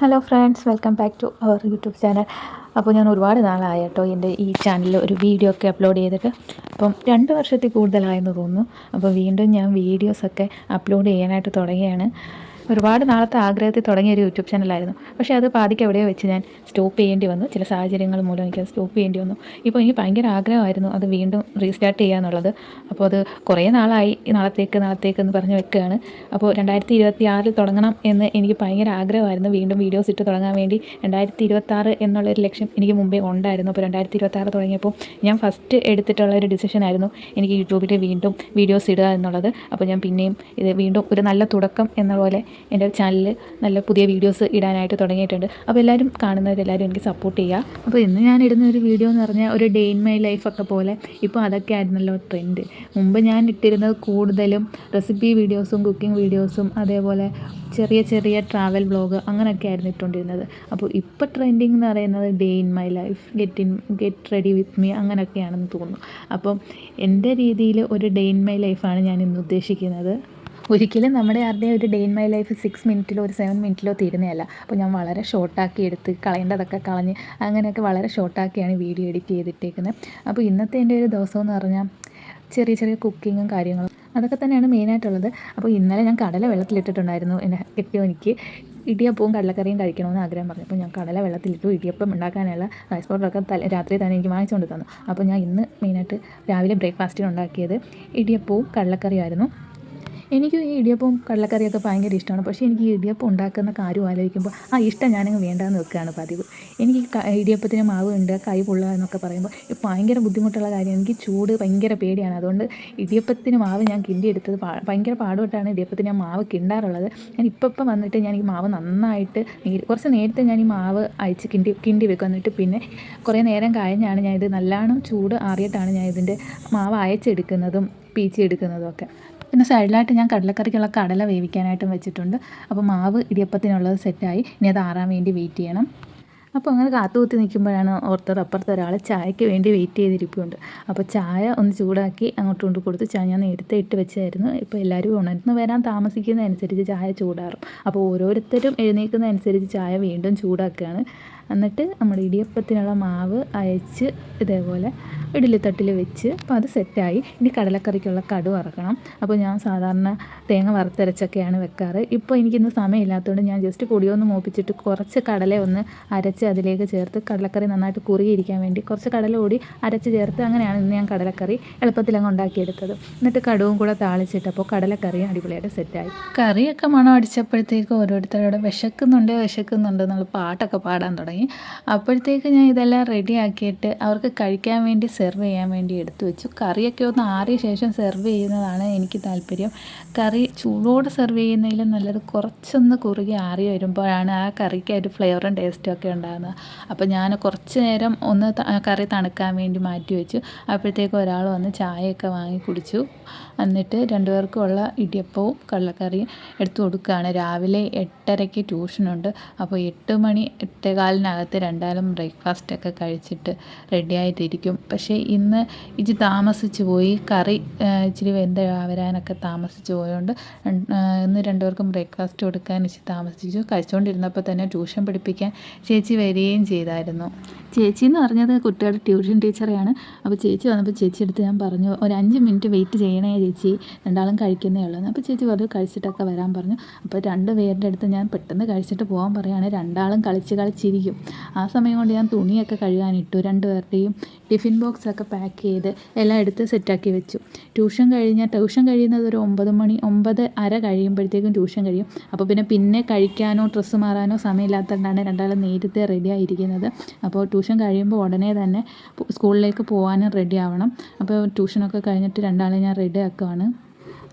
Hello friends welcome back to our YouTube channel അപ്പോൾ ഞാൻ ഒരുപാട് നാളായി കേട്ടോ എന്റെ ഈ ചാനലിൽ ഒരു വീഡിയോ ഒക്കെ അപ്ലോഡ് ചെയ്തിട്ട്. അപ്പം രണ്ട് വർഷത്തിൽ കൂടുതലായെന്ന് തോന്നുന്നു. അപ്പോൾ വീണ്ടും ഞാൻ വീഡിയോസൊക്കെ അപ്ലോഡ് ചെയ്യാനായിട്ട് തുടങ്ങിയാണ് ഒരുപാട് നാളത്തെ ആഗ്രഹത്തിൽ തുടങ്ങിയ ഒരു യൂട്യൂബ് ചാനലായിരുന്നു. പക്ഷേ അത് പാതിക്ക് എവിടെയോ വെച്ച് ഞാൻ സ്റ്റോപ്പ് ചെയ്യേണ്ടി വന്നു. ചില സാഹചര്യങ്ങൾ മൂലം എനിക്ക് സ്റ്റോപ്പ് ചെയ്യേണ്ടി വന്നു. ഇപ്പോൾ എനിക്ക് ഭയങ്കര ആഗ്രഹമായിരുന്നു അത് വീണ്ടും റീസ്റ്റാർട്ട് ചെയ്യുക എന്നുള്ളത് അപ്പോൾ അത് കുറേ നാളായി. നാളത്തേക്ക് നാളത്തേക്ക് എന്ന് പറഞ്ഞ് വെക്കുകയാണ്. അപ്പോൾ രണ്ടായിരത്തി ഇരുപത്തി ആറിൽ തുടങ്ങണം എന്ന് എനിക്ക് ഭയങ്കര ആഗ്രഹമായിരുന്നു. വീണ്ടും വീഡിയോസ് ഇട്ട് തുടങ്ങാൻ വേണ്ടി രണ്ടായിരത്തി ഇരുപത്താറ് എന്നുള്ളൊരു ലക്ഷ്യം എനിക്ക് മുമ്പേ ഉണ്ടായിരുന്നു. അപ്പോൾ രണ്ടായിരത്തി ഇരുപത്താറ് തുടങ്ങിയപ്പോൾ ഞാൻ ഫസ്റ്റ് എടുത്തിട്ടുള്ള ഒരു ഡിസിഷൻ ആയിരുന്നു എനിക്ക് യൂട്യൂബിൽ വീണ്ടും വീഡിയോസ് ഇടുക എന്നുള്ളത്. അപ്പോൾ ഞാൻ പിന്നെയും ഇത് വീണ്ടും ഒരു നല്ല തുടക്കം എന്ന പോലെ എന്റെ ചാനലിൽ നല്ല പുതിയ വീഡിയോസ് ഇടാനായിട്ട് തുടങ്ങിയിട്ടുണ്ട്. അപ്പോൾ എല്ലാവരും കാണുന്നവരെല്ലാവരും എനിക്ക് സപ്പോർട്ട് ചെയ്യുക അപ്പോൾ ഇന്ന് ഞാൻ ഇടുന്ന ഒരു വീഡിയോ എന്ന് പറഞ്ഞാൽ ഒരു ഡേ ഇൻ മൈ ലൈഫൊക്കെ പോലെ. ഇപ്പോൾ അതൊക്കെ ആയിരുന്നല്ലോ ട്രെൻഡ് മുമ്പ് ഞാൻ ഇട്ടിരുന്നത് കൂടുതലും റെസിപ്പി വീഡിയോസും കുക്കിംഗ് വീഡിയോസും അതേപോലെ ചെറിയ ചെറിയ ട്രാവൽ ബ്ലോഗ് അങ്ങനെയൊക്കെ ആയിരുന്നു ഇട്ടുകൊണ്ടിരുന്നത് അപ്പോൾ ഇപ്പോൾ ട്രെൻഡിങ് എന്ന് പറയുന്നത് day in my life get in get ready with me അങ്ങനെയൊക്കെയാണെന്ന് തോന്നുന്നു. അപ്പം എന്റെ രീതിയിൽ ഒരു ഡേ ഇൻ മൈ ലൈഫാണ് ഞാൻ ഇന്ന് ഉദ്ദേശിക്കുന്നത്. ഒരിക്കലും നമ്മുടെ ആരുടെയും ഒരു day in my life six മിനിറ്റിലോ ഒരു സെവൻ മിനിറ്റിലോ തീരുന്നതല്ല. അപ്പോൾ ഞാൻ വളരെ ഷോർട്ടാക്കി എടുത്ത് കളയേണ്ടതൊക്കെ കളഞ്ഞ് അങ്ങനെയൊക്കെ വളരെ ഷോർട്ടാക്കിയാണ് വീഡിയോ എഡിറ്റ് ചെയ്തിട്ടേക്കുന്നത് അപ്പോൾ ഇന്നത്തെ എന്റെ ഒരു ദിവസം എന്ന് പറഞ്ഞാൽ ചെറിയ ചെറിയ കുക്കിങ്ങും കാര്യങ്ങളും അതൊക്കെ തന്നെയാണ് മെയിനായിട്ടുള്ളത് അപ്പോൾ ഇന്നലെ ഞാൻ കടല വെള്ളത്തിലിട്ടിട്ടുണ്ടായിരുന്നു. എന്റെ കെട്ടിയോ എനിക്ക്? ഇടിയപ്പവും കടലക്കറിയും കഴിക്കണമെന്ന് ആഗ്രഹം പറഞ്ഞു. അപ്പോൾ ഞാൻ കടല വെള്ളത്തിലിട്ടു. ഇടിയപ്പം ഉണ്ടാക്കാനുള്ള റൈസ് പൗഡറൊക്കെ തല രാത്രി തന്നെ എനിക്ക് വാങ്ങിച്ചുകൊണ്ട് തന്നു. അപ്പോൾ ഞാൻ ഇന്ന് മെയിനായിട്ട് രാവിലെ ബ്രേക്ക്ഫാസ്റ്റിന് ഉണ്ടാക്കിയത് ഇടിയപ്പവും കടലക്കറിയുമായിരുന്നു എനിക്കും ഈ ഇടിയപ്പം കടലക്കറിയൊക്കെ ഭയങ്കര ഇഷ്ടമാണ്. പക്ഷേ എനിക്ക് ഈ ഇടിയപ്പം ഉണ്ടാക്കുന്ന കാര്യം ആലോചിക്കുമ്പോൾ ആ ഇഷ്ടം ഞാനങ്ങ് വേണ്ടാന്ന് വെക്കുകയാണ് പതിവ്. എനിക്ക് ഇടിയപ്പത്തിന് മാവ് ഉണ്ട് കൈ പൊള്ളുക എന്നൊക്കെ പറയുമ്പോൾ ഭയങ്കര ബുദ്ധിമുട്ടുള്ള കാര്യം എനിക്ക് ചൂട് ഭയങ്കര പേടിയാണ്. അതുകൊണ്ട് ഇടിയപ്പത്തിന് മാവ് ഞാൻ കിണ്ടി എടുത്തത് ഭയങ്കര പാടുപെട്ടാണ് ഇടിയപ്പത്തിന് ഞാൻ മാവ് കിണ്ടാറുള്ളത്. ഞാൻ ഇപ്പം വന്നിട്ട് ഞാൻ ഈ മാവ് നന്നായിട്ട് കുറച്ച് നേരത്തെ ഞാൻ ഈ മാവ് അയച്ച് കിണ്ടി കിണ്ടി വെക്കും. എന്നിട്ട് പിന്നെ കുറേ നേരം കഴിഞ്ഞാണ് ഞാൻ ഇത് നല്ലോണം ചൂട് ആറിയിട്ടാണ് ഞാൻ ഇതിന്റെ മാവ് അയച്ചെടുക്കുന്നതും പീച്ചെടുക്കുന്നതും എടുക്കുന്നതൊക്കെ. പിന്നെ സൈഡിലായിട്ട് ഞാൻ കടലക്കറിക്കുള്ള കടല വേവിക്കാനായിട്ടും വെച്ചിട്ടുണ്ട്. അപ്പോൾ മാവ് ഇടിയപ്പത്തിനുള്ളത് സെറ്റായി ഇനി അത് ആറാൻ വേണ്ടി വെയിറ്റ് ചെയ്യണം. അപ്പോൾ അങ്ങനെ കാത്തുകുത്തി നിൽക്കുമ്പോഴാണ് ഓർത്തത് അപ്പുറത്തെ ഒരാൾ ചായക്ക് വേണ്ടി വെയിറ്റ് ചെയ്തിരിപ്പുണ്ട്. അപ്പോൾ ചായ ഒന്ന് ചൂടാക്കി അങ്ങോട്ട് കൊണ്ട് കൊടുത്ത് ചായ ഞാൻ നേരത്തെ ഇട്ട് വെച്ചായിരുന്നു. ഇപ്പോൾ എല്ലാവരും ഉണർന്ന് വരാൻ താമസിക്കുന്നതനുസരിച്ച് ചായ ചൂടാറും. അപ്പോൾ ഓരോരുത്തരും എഴുന്നേൽക്കുന്നതനുസരിച്ച് ചായ വീണ്ടും ചൂടാക്കുകയാണ്. എന്നിട്ട് നമ്മുടെ ഇടിയപ്പത്തിനുള്ള മാവ് അയച്ച് ഇതേപോലെ ഇഡ്ഡലിത്തട്ടിൽ വെച്ച് അപ്പോൾ അത് സെറ്റായി ഇനി കടലക്കറിക്കുള്ള കടു വറക്കണം. അപ്പോൾ ഞാൻ സാധാരണ തേങ്ങ വറുത്തരച്ചൊക്കെയാണ് വെക്കാറ്. ഇപ്പോൾ എനിക്കിന്ന് സമയമില്ലാത്തതുകൊണ്ട് ഞാൻ ജസ്റ്റ് പൊടിയൊന്ന് മൂപ്പിച്ചിട്ട് കുറച്ച് കടല ഒന്ന് അരച്ച് അതിലേക്ക് ചേർത്ത് കടലക്കറി നന്നായിട്ട് കുറുകിയിരിക്കാൻ വേണ്ടി കുറച്ച് കടല കൂടി അരച്ച് ചേർത്ത് അങ്ങനെയാണ് ഇന്ന് ഞാൻ കടലക്കറി എളുപ്പത്തിൽ അങ്ങ് ഉണ്ടാക്കിയെടുത്തത്. എന്നിട്ട് കടുവും കൂടെ താളിച്ചിട്ടപ്പോൾ കടലക്കറിയും അടിപൊളിയായിട്ട് സെറ്റായി. കറിയൊക്കെ മണം അടിച്ചപ്പോഴത്തേക്ക് ഓരോരുത്തരോട് വിശക്കുന്നുണ്ട് വിശക്കുന്നുണ്ട് എന്നുള്ള പാട്ടൊക്കെ പാടാൻ തുടങ്ങി. അപ്പോഴത്തേക്ക് ഞാൻ ഇതെല്ലാം റെഡിയാക്കിയിട്ട് അവർക്ക് കഴിക്കാൻ വേണ്ടി സെർവ് ചെയ്യാൻ വേണ്ടി എടുത്തു വെച്ചു. കറിയൊക്കെ ഒന്ന് ആറിയ ശേഷം സെർവ് ചെയ്യുന്നതാണ് എനിക്ക് താല്പര്യം. കറി ചൂടോടെ സെർവ് ചെയ്യുന്നതിലും നല്ലത് കുറച്ചൊന്ന് കുറുകി ആറി വരുമ്പോഴാണ് ആ കറിക്ക് ഒരു ഫ്ലേവറും ടേസ്റ്റും ഒക്കെ ഉണ്ടാകുന്നത് അപ്പോൾ ഞാൻ കുറച്ച് നേരം ഒന്ന് കറി തണുക്കാൻ വേണ്ടി മാറ്റി വെച്ചു. അപ്പോഴത്തേക്ക് ഒരാൾ വന്ന് ചായയൊക്കെ വാങ്ങി കുടിച്ചു. എന്നിട്ട് രണ്ടുപേർക്കുമുള്ള ഇടിയപ്പവും കള്ളക്കറിയും എടുത്തു കൊടുക്കുകയാണ്. രാവിലെ എട്ടരയ്ക്ക് ട്യൂഷനുണ്ട്. അപ്പോൾ എട്ട് മണി എട്ടേകാലിനകത്ത് രണ്ടാലും ബ്രേക്ക്ഫാസ്റ്റൊക്കെ കഴിച്ചിട്ട് റെഡിയായിട്ടിരിക്കും. പക്ഷേ ഇന്ന് ഇച്ചിരി താമസിച്ച് പോയി. കറി ഇച്ചിരി വെന്ത വരാനൊക്കെ താമസിച്ച് പോയതുകൊണ്ട് ഇന്ന് രണ്ടുപേർക്കും ബ്രേക്ക്ഫാസ്റ്റ് കൊടുക്കാൻ ഇച്ചിരി താമസിച്ചു. കഴിച്ചുകൊണ്ടിരുന്നപ്പോൾ തന്നെ ട്യൂഷൻ പഠിപ്പിക്കാൻ ചേച്ചി വരികയും ചെയ്തായിരുന്നു. ചേച്ചി എന്ന് പറഞ്ഞത് കുട്ടികളുടെ ട്യൂഷൻ ടീച്ചറെയാണ്. അപ്പോൾ ചേച്ചി വന്നപ്പോൾ ചേച്ചി എടുത്ത് ഞാൻ പറഞ്ഞു ഒരു അഞ്ച് മിനിറ്റ് വെയിറ്റ് ചെയ്യണേ ചേച്ചി രണ്ടാളും കഴിക്കുന്നേ ഉള്ളൂ. അപ്പോൾ ചേച്ചി പറഞ്ഞു കഴിച്ചിട്ടൊക്കെ വരാൻ പറഞ്ഞു. അപ്പോൾ രണ്ട് പേരുടെ അടുത്ത് ഞാൻ പെട്ടെന്ന് കഴിച്ചിട്ട് പോകാൻ പറയുകയാണ് രണ്ടാളും കളിച്ച് കളിച്ചിരിക്കും. ആ സമയം കൊണ്ട് ഞാൻ തുണിയൊക്കെ കഴുകാനിട്ടു രണ്ട് പേരുടെയും ടിഫിൻ ബോക്സൊക്കെ പാക്ക് ചെയ്ത് എല്ലാം എടുത്ത് സെറ്റാക്കി വെച്ചു. ട്യൂഷൻ കഴിഞ്ഞാൽ ട്യൂഷൻ കഴിയുന്നത് ഒരു ഒമ്പത് മണി ഒമ്പത് അര കഴിയുമ്പോഴത്തേക്കും ട്യൂഷൻ കഴിയും. അപ്പോൾ പിന്നെ പിന്നെ കഴിക്കാനോ ഡ്രസ്സ് മാറാനോ സമയമില്ലാത്തതുകൊണ്ടാണ് രണ്ടാളും നേരത്തെ റെഡി ആയിരിക്കുന്നത്. അപ്പോൾ ട്യൂഷൻ കഴിയുമ്പോൾ ഉടനെ തന്നെ സ്കൂളിലേക്ക് പോകാനും റെഡി ആവണം. അപ്പോൾ ട്യൂഷനൊക്കെ കഴിഞ്ഞിട്ട് രണ്ടാളെ ഞാൻ റെഡി ആക്കുവാണ്.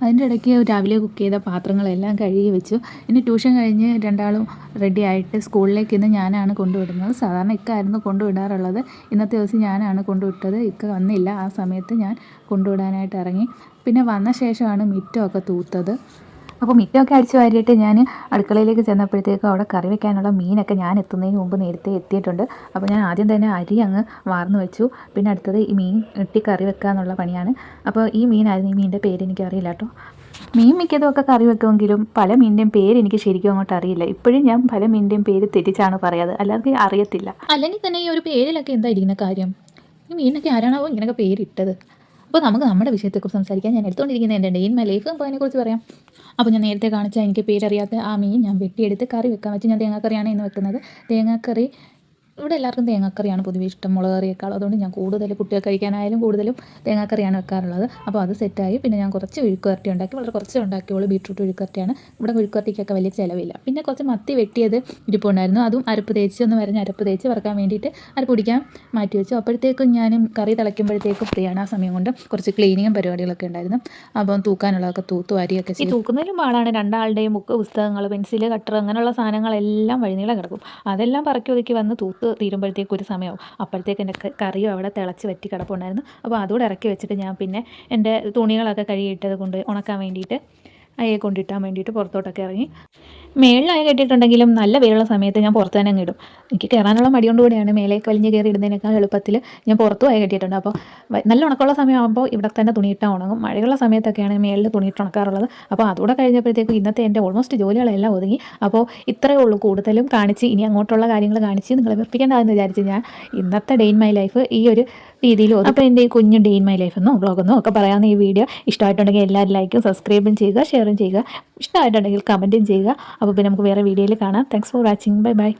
അതിന്റെ ഇടയ്ക്ക് രാവിലെ കുക്ക് ചെയ്ത പാത്രങ്ങളെല്ലാം കഴുകി വെച്ചു. ഇനി ട്യൂഷൻ കഴിഞ്ഞ് രണ്ടാളും റെഡി ആയിട്ട് സ്കൂളിലേക്ക് ഇന്ന് ഞാനാണ് കൊണ്ടുവിടുന്നത്. സാധാരണ ഇക്ക ഇക്കായിരുന്നു കൊണ്ടുവിടാറുള്ളത്. ഇന്നത്തെ ദിവസം ഞാനാണ് കൊണ്ടുവിട്ടത്. ഇക്ക വന്നില്ല. ആ സമയത്ത് ഞാൻ കൊണ്ടുവിടാനായിട്ട് ഇറങ്ങി. പിന്നെ വന്ന ശേഷമാണ് മിറ്റമൊക്കെ തൂത്തത്. അപ്പോൾ മിറ്റമൊക്കെ അടിച്ച് വാരിയിട്ട് ഞാൻ അടുക്കളയിലേക്ക് ചെന്നപ്പോഴത്തേക്കും അവിടെ കറി വെക്കാനുള്ള മീനൊക്കെ ഞാൻ എത്തുന്നതിന് മുമ്പ് നേരത്തെ എത്തിയിട്ടുണ്ട്. അപ്പോൾ ഞാൻ ആദ്യം തന്നെ അരി അങ്ങ് വാർന്നു വെച്ചു. പിന്നെ അടുത്തത് ഈ മീൻ ഇട്ടി കറി വെക്കുക എന്നുള്ള പണിയാണ്. അപ്പോൾ ഈ മീനായിരുന്നു ഈ മീനിന്റെ പേര് എനിക്കറിയില്ല കേട്ടോ. മീൻ മിക്കതും ഒക്കെ കറി വെക്കുമെങ്കിലും പല മീനിന്റെയും പേര് എനിക്ക് ശരിക്കും അങ്ങോട്ട് അറിയില്ല. ഇപ്പോഴും ഞാൻ പല മീനിന്റെയും പേര് തെറ്റിച്ചാണ് പറയാത് അല്ലാതെ അറിയത്തില്ല. അല്ലെങ്കിൽ തന്നെ ഈ ഒരു പേരിലൊക്കെ എന്താ ഇരിക്കുന്ന കാര്യം? ഈ മീനൊക്കെ ആരാണാവോ ഇങ്ങനെയൊക്കെ പേരിട്ടത്? അപ്പോൾ നമുക്ക് നമ്മുടെ വിഷയത്തെക്കുറിച്ച് സംസാരിക്കാൻ ഞാൻ എടുത്തുകൊണ്ടിരിക്കുന്നത് എന്റെ ഡെയിൻ മൈ ലൈഫ് അപ്പോൾ അതിനെക്കുറിച്ച് പറയാം. അപ്പോൾ ഞാൻ നേരത്തെ കാണിച്ച എനിക്ക് പേരറിയാത്ത ആ മീൻ ഞാൻ വെട്ടിയെടുത്ത് കറി വെക്കാൻ വെച്ച് ഞാൻ തേങ്ങാക്കറിയാണ് ഇന്ന് വെക്കുന്നത്. തേങ്ങാക്കറി ഇവിടെ എല്ലാവർക്കും തേങ്ങാക്കറിയാണ് പൊതുവെ ഇഷ്ടം. മുളക് കറിയേക്കാൾ അതുകൊണ്ട് ഞാൻ കൂടുതൽ കുട്ടികൾ കഴിക്കാനായാലും കൂടുതലും തേങ്ങാക്കറിയാണ് വെക്കാറുള്ളത്. അപ്പോൾ അത് സെറ്റായി. പിന്നെ ഞാൻ കുറച്ച് ഒഴുക്കുവരട്ടി ഉണ്ടാക്കി. വളരെ കുറച്ച് ഉണ്ടാക്കിയുള്ളൂ ബീട്രൂട്ട് ഒഴുക്കുവരട്ടിയാണ് ഇവിടെ ഒഴുക്കുവരട്ടിക്കൊക്കെ വലിയ ചിലവില്ല. പിന്നെ കുറച്ച് മത്തി വെട്ടിയത് ഇരിപ്പുണ്ടായിരുന്നു. അതും അരപ്പ് തേച്ച് ഒന്ന് വരഞ്ഞ് അരപ്പ് തേച്ച് വറക്കാൻ വേണ്ടിയിട്ട് അരപ്പ് പിടിക്കാൻ മാറ്റി വെച്ചു. അപ്പോഴത്തേക്കും ഞാനും കറി തിളയ്ക്കുമ്പോഴത്തേക്കും ഫ്രീയാണ് ആ സമയം കൊണ്ട് കുറച്ച് ക്ലീനിങ്ങും പരിപാടികളൊക്കെ ഉണ്ടായിരുന്നു. അപ്പം തൂക്കാനുള്ളതൊക്കെ തൂത്തു വാരിയൊക്കെ ഈ തൂക്കുന്നതിലും പാടാണ്. രണ്ടാളുടെയും ബുക്ക് പുസ്തകങ്ങൾ പെൻസിൽ കട്ടർ അങ്ങനെയുള്ള സാധനങ്ങളെല്ലാം വഴിനീളം കിടക്കും. അതെല്ലാം പറക്കി ഒതുക്കി വന്ന് തൂത്ത് തീരുമ്പോഴത്തേക്ക് ഒരു സമയമാവും. അപ്പോഴത്തേക്ക് എന്റെ കറിയും അവിടെ തിളച്ച് വറ്റി കിടപ്പുണ്ടായിരുന്നു. അപ്പോൾ അതുകൂടെ ഇറക്കി വെച്ചിട്ട് ഞാൻ പിന്നെ എന്റെ തുണികളൊക്കെ കഴുകിയിട്ടത് കൊണ്ട് ഉണക്കാൻ വേണ്ടിയിട്ട് അയ്യെ കൊണ്ടിട്ടാൻ വേണ്ടിയിട്ട് പുറത്തോട്ടൊക്കെ ഇറങ്ങി. മേളിലായി കെട്ടിയിട്ടുണ്ടെങ്കിലും നല്ല വെയിലുള്ള സമയത്ത് ഞാൻ പുറത്ത് തന്നെ അങ്ങ് ഇടും. എനിക്ക് കയറാനുള്ള മടിയോണ്ട് കൊണ്ടുകൂടിയാണ് മേലേക്ക് വലിഞ്ഞ് കയറി ഇടുന്നതിനേക്കാൾ എളുപ്പത്തിൽ ഞാൻ പുറത്തും അയ കെട്ടിയിട്ടുണ്ട്. അപ്പോൾ നല്ല ഉണക്കമുള്ള സമയമാകുമ്പോൾ ഇവിടെ തന്നെ തുണിയിട്ടാൽ ഉണങ്ങും. മഴയുള്ള സമയത്തൊക്കെയാണ് മേളിൽ തുണിയിട്ട് ഉണക്കാറുള്ളത്. അപ്പോൾ അതുകൂടെ കഴിഞ്ഞപ്പോഴത്തേക്കും ഇന്നത്തെ എന്റെ ഓൾമോസ്റ്റ് ജോലികളെല്ലാം ഒതുങ്ങി. അപ്പോൾ ഇത്രയേ ഉള്ളൂ കൂടുതലും കാണിച്ച്. ഇനി അങ്ങോട്ടുള്ള കാര്യങ്ങൾ കാണിച്ച് നിങ്ങളെ വെറുപ്പിക്കേണ്ടതെന്ന് വിചാരിച്ച് ഞാൻ ഇന്നത്തെ ഡേ ഇൻ മൈ ലൈഫ് ഈ ഒരു രീതിയിൽ അപ്പോൾ എന്റെ ഈ കുഞ്ഞു ഡേ ഇൻ മൈ ലൈഫ് എന്നോ വ്ളോഗെന്നോ ഒക്കെ പറയാവുന്ന ഈ വീഡിയോ ഇഷ്ടമായിട്ടുണ്ടെങ്കിൽ എല്ലാവരും ലൈക്കും സബ്സ്ക്രൈബും ചെയ്യുക ഷെയറും ചെയ്യുക. ഇഷ്ടമായിട്ടുണ്ടെങ്കിൽ കമന്റും ചെയ്യുക. അപ്പോൾ പിന്നെ നമുക്ക് വേറെ വീഡിയോയിൽ കാണാം. Thanks for watching bye bye